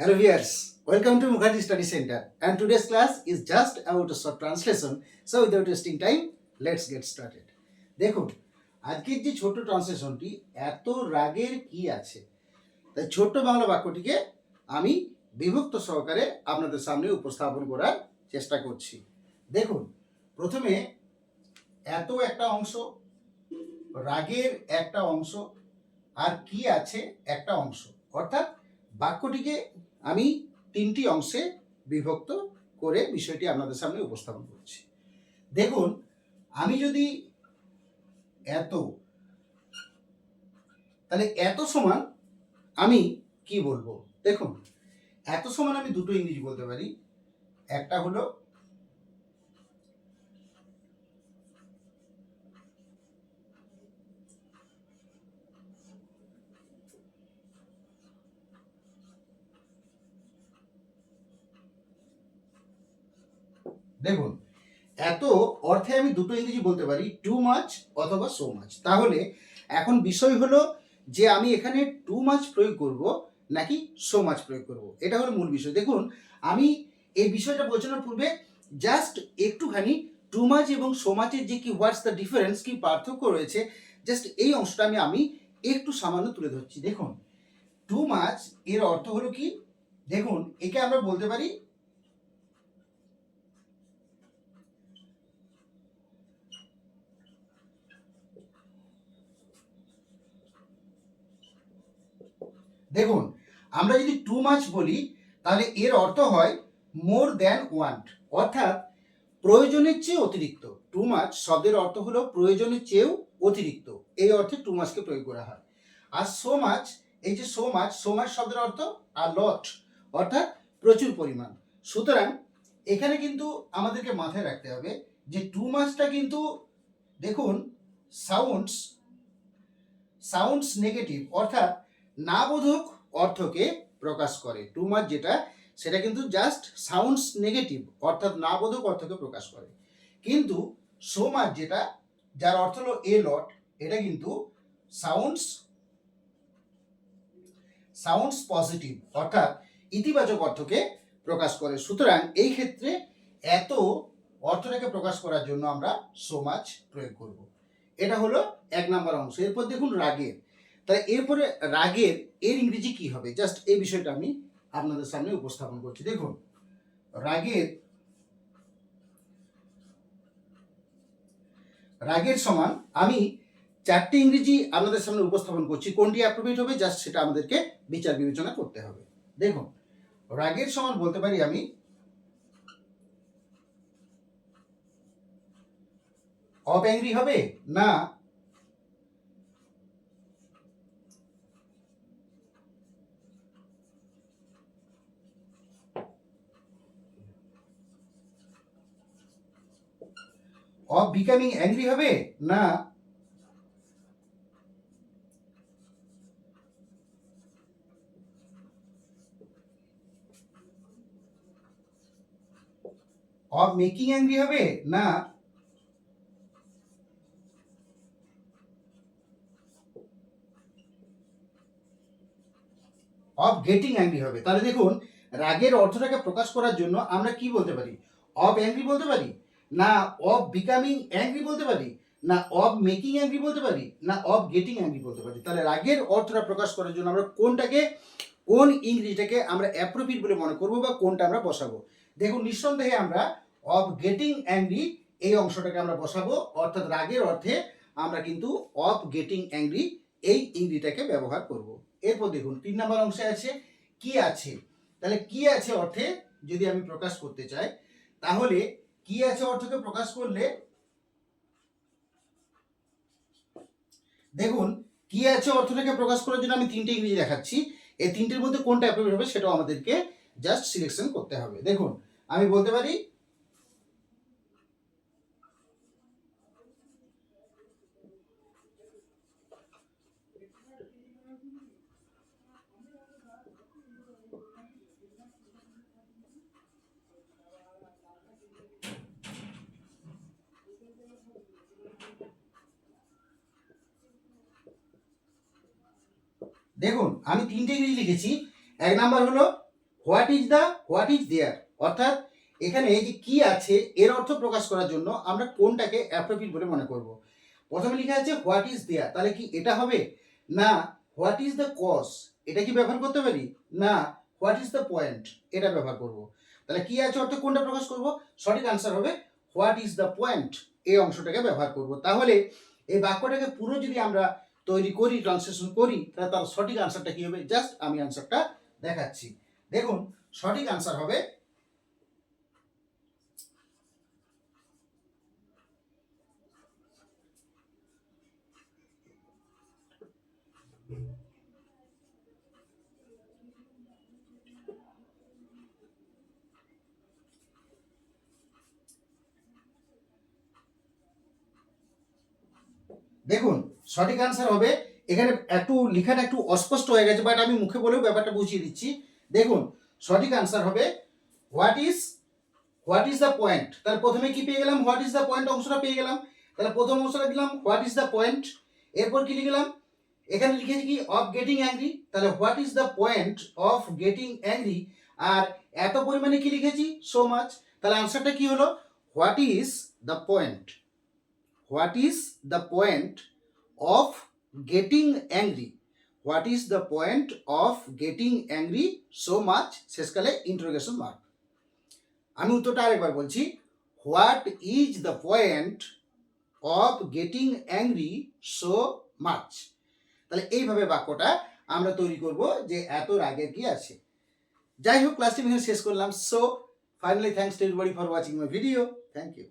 Hello viewers, welcome to Mukherjee Study Center and today's class is just about a short translation. So without wasting time, let's get started. দেখুন আজকের যে ছোট ট্রান্সলেশনটি এত রাগের কি আছে তাই ছোট্ট বাংলা বাক্যটিকে আমি বিভক্ত সহকারে আপনাদের সামনে উপস্থাপন করার চেষ্টা করছি দেখুন প্রথমে এত একটা অংশ রাগের একটা অংশ আর কি আছে একটা অংশ অর্থাৎ বাক্যটিকে আমি তিনটি অংশে বিভক্ত করে বিষয়টি আপনাদের সামনে উপস্থাপন করছি। দেখুন, আমি যদি এত, তাহলে এত সমান আমি কি বলব? দেখুন, এত সমান আমি দুটো ইংরেজি বলতে পারি। একটা হলো দেখুন, এত অর্থে আমি দুটো ইংরেজি বলতে পারি টু মাচ অথবা সো মাচ তাহলে এখন বিষয় হলো যে আমি এখানে টু মাচ প্রয়োগ করব নাকি সো মাচ প্রয়োগ করব? এটা হলো মূল বিষয়। দেখুন, আমি এই বিষয়টা বোঝানোর পূর্বে জাস্ট একটুখানি টু মাচ এবং সো মাচের যে কি হোয়াটস দ্য ডিফারেন্স কি পার্থক্য রয়েছে জাস্ট এই অংশটা আমি আমি একটু সামান্য তুলে ধরছি। দেখুন টু মাচ এর অর্থ হলো কি? দেখুন, একে আমরা বলতে পারি দেখুন, আমরা যদি টু মাচ বলি, তাহলে এর অর্থ হয় মোর দ্যান ওয়ান্ট অর্থাৎ প্রয়োজনের চেয়ে অতিরিক্ত। টু মাচ শব্দের অর্থ হলো প্রয়োজনের চেয়েও অতিরিক্ত। এই অর্থে টু মাচকে প্রয়োগ করা হয়। আর সো মাছ এই যে সো মাছ সো মাছ শব্দের অর্থ আর লট অর্থাৎ প্রচুর পরিমাণ। সুতরাং এখানে কিন্তু আমাদেরকে মাথায় রাখতে হবে যে টু মাছটা কিন্তু, দেখুন সাউন্ডস সাউন্ডস নেগেটিভ অর্থাৎ না বোধক অর্থকে প্রকাশ করে। টু মাচ যেটা, সেটা কিন্তু জাস্ট সাউন্ডস নেগেটিভ অর্থাৎ না বোধক অর্থকে প্রকাশ করে। কিন্তু সো মাচ যেটা, যার অর্থ হলো এ লট এটা কিন্তু সাউন্ডস সাউন্ডস পজিটিভ অর্থাৎ ইতিবাচক অর্থকে প্রকাশ করে। সুতরাং এই ক্ষেত্রে এত অর্থটাকে প্রকাশ করার জন্য আমরা সো মাচ প্রয়োগ করব। এটা হলো এক নাম্বার অংশ। এরপর দেখুন রাগের। তাহলে এরপরে রাগের, এর ইংরেজি কি হবে? জাস্ট এই বিষয়টা আমি আপনাদের সামনে উপস্থাপন করছি। দেখুন, রাগের রাগের সমান আমি চারটি ইংরেজি আপনাদের সামনে উপস্থাপন করছি। কোনটি অ্যাপ্রোপ্রিয়েট হবে? জাস্ট সেটা আমাদেরকে বিচার বিবেচনা করতে হবে। দেখুন, রাগের সমান বলতে পারি আমি অফ অ্যাংরি হবে? না অফ বিকামিং অ্যাংরি হবে? না। অফ মেকিং অ্যাংরি হবে? না। অফ গেটিং অ্যাংরি হবে। তাহলে দেখুন, রাগের অর্থটাকে প্রকাশ করার জন্য আমরা কি বলতে পারি? অফ অ্যাংরি বলতে পারি? না অফ বিকামিং অ্যাংরি বলতে পারি, না অফ মেকিং অ্যাংরি বলতে পারি, না অফ গেটিং অ্যাংরি বলতে পারি। তাহলে রাগের অর্থটা প্রকাশ করার জন্য আমরা কোনটাকে, কোন ইংরেজিটাকে আমরা অ্যাপ্রোপ্রিয়েট বলে মনে করব বা কোনটা আমরা বসাবো? দেখুন, নিঃসন্দেহে আমরা অফ গেটিং অ্যাংরি এই অংশটাকে আমরা বসাবো, অর্থাৎ রাগের অর্থে আমরা কিন্তু অফ গেটিং অ্যাংরি এই ইংরেজিটাকে ব্যবহার করব। এরপর দেখুন, তিন নম্বর অংশে আছে, কি আছে? তাহলে কি আছে অর্থে যদি আমি প্রকাশ করতে চাই, তাহলে কি আছে অর্থকে প্রকাশ করলে? দেখুন, কি আছে অর্থটাকে প্রকাশ করার জন্য আমি তিনটে ইংরেজি দেখাচ্ছি। এই তিনটের মধ্যে কোনটা অ্যাপ্রোপ্রিয়েট হবে সেটাও আমাদেরকে জাস্ট সিলেকশন করতে হবে। দেখুন, আমি বলতে পারি দেখুন, আমি তিনটে ইংরেজি লিখেছি। এক নাম্বার হলো what is the what is there অর্থাৎ এখানে যে কি আছে, এর অর্থ প্রকাশ করার জন্য আমরা কোনটাকে অ্যাপ্রোপ্রিয়েট বলে মনে করব। প্রথমে লেখা আছে হোয়াট ইজ দেয়ার তাহলে কি এটা হবে? না হোয়াট ইজ দ্য কজ এটা কি ব্যবহার করতে পারি? না হোয়াট ইজ দ্য পয়েন্ট এটা ব্যবহার করব। তাহলে কি আছে অর্থ, কোনটা প্রকাশ করব? সঠিক আনসার হবে হোয়াট ইজ দ্য পয়েন্ট এই অংশটাকে ব্যবহার করব। তাহলে এই বাক্যটাকে পুরো যদি আমরা তৈরি করি ট্রান্সলেশন করি, তাহলে তার সঠিক আনসারটা কি হবে? জাস্ট আমি আনসারটা দেখাচ্ছি। দেখুন, সঠিক আনসার হবে দেখুন, সঠিক আনসার হবে, এখানে একটু লেখাটা একটু অস্পষ্ট হয়ে গেছে বাট আমি মুখে বলেও ব্যাপারটা বুঝিয়ে দিচ্ছি। দেখুন, সঠিক আনসার হবে what is what is the point তাহলে প্রথমে কি পেয়ে গেলাম? হোয়াট ইজ দ্য পয়েন্ট অংশটা পেয়ে গেলাম। তাহলে প্রথম অংশটা দিলাম হোয়াট ইজ দ্য পয়েন্ট এরপর কি লিখলাম? এখানে লিখেছি কি? অফ গেটিং অ্যাংরি তাহলে what is the point of getting angry আর এত পরিমাণে কি লিখেছি? সো মাচ তাহলে আনসারটা কি হলো? What is the point what is the point of getting angry? What is the point of getting angry? So much, শেষকালে ইন্টারোগেশন মার্ক আমি উত্তরটা আরেকবার বলছি। What is the point of getting angry? So much. তাহলে এইভাবে বাক্যটা আমরা তৈরি করব যে এত রাগের কি আছে। যাই হোক ক্লাসটি শেষ করলাম। So finally thanks to everybody for watching my video thank you